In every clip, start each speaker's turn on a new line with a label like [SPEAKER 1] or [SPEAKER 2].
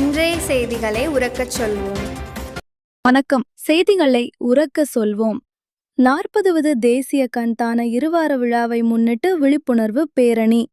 [SPEAKER 1] இன்றைய செய்திகளை உறக்கச் சொல்வோம்.
[SPEAKER 2] வணக்கம். செய்திகளை உறக்க சொல்வோம். நாற்பதுவது தேசிய கண்தான இருவார விழாவை முன்னிட்டு விழிப்புணர்வு பேரணி.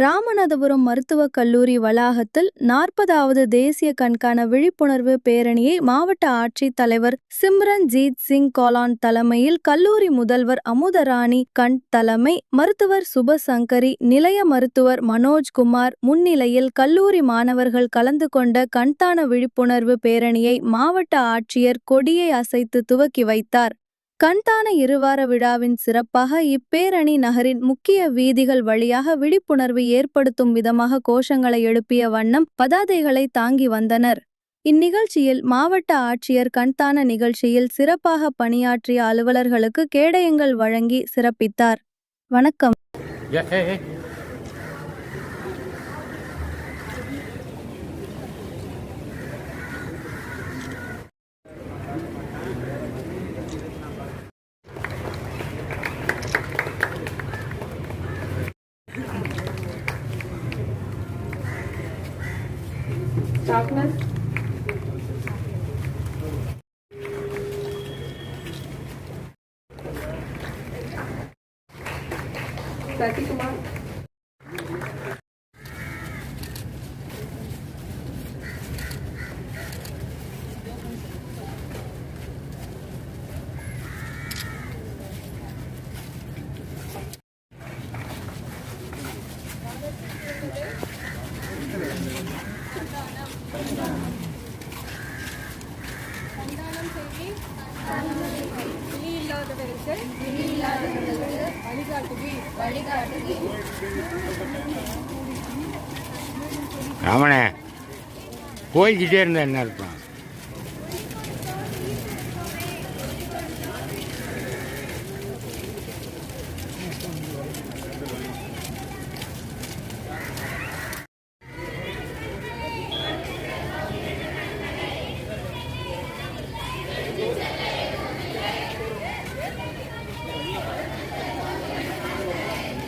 [SPEAKER 2] ராமநாதபுரம் மருத்துவக் கல்லூரி வளாகத்தில் நாற்பதாவது தேசிய கண்காண விழிப்புணர்வு பேரணியை மாவட்ட ஆட்சித் தலைவர் சிம்ரன்ஜீத் சிங் கோலான் தலைமையில் கல்லூரி முதல்வர் அமுதராணி கண்ட் தலைமை மருத்துவர் சுபசங்கரி நிலைய மருத்துவர் மனோஜ்குமார் முன்னிலையில் கல்லூரி மாணவர்கள் கலந்து கொண்ட கண்தான விழிப்புணர்வு பேரணியை மாவட்ட ஆட்சியர் கொடியை அசைத்து துவக்கி வைத்தார். கண்தான இருவார விழாவின் சிறப்பாக இப்பேரணி நகரின் முக்கிய வீதிகள் வழியாக விழிப்புணர்வு ஏற்படுத்தும் விதமாக கோஷங்களை எழுப்பிய வண்ணம் பதாதைகளை தாங்கி வந்தனர். இந்நிகழ்ச்சியில் மாவட்ட ஆட்சியர் கண்தான நிகழ்ச்சியில் சிறப்பாக பணியாற்றிய அலுவலர்களுக்கு கேடயங்கள் வழங்கி சிறப்பித்தார். வணக்கம்.
[SPEAKER 3] Darkness. Swati Kumar Yeah, hey, ராமனே போய்கிட்டே இருந்தா என்ன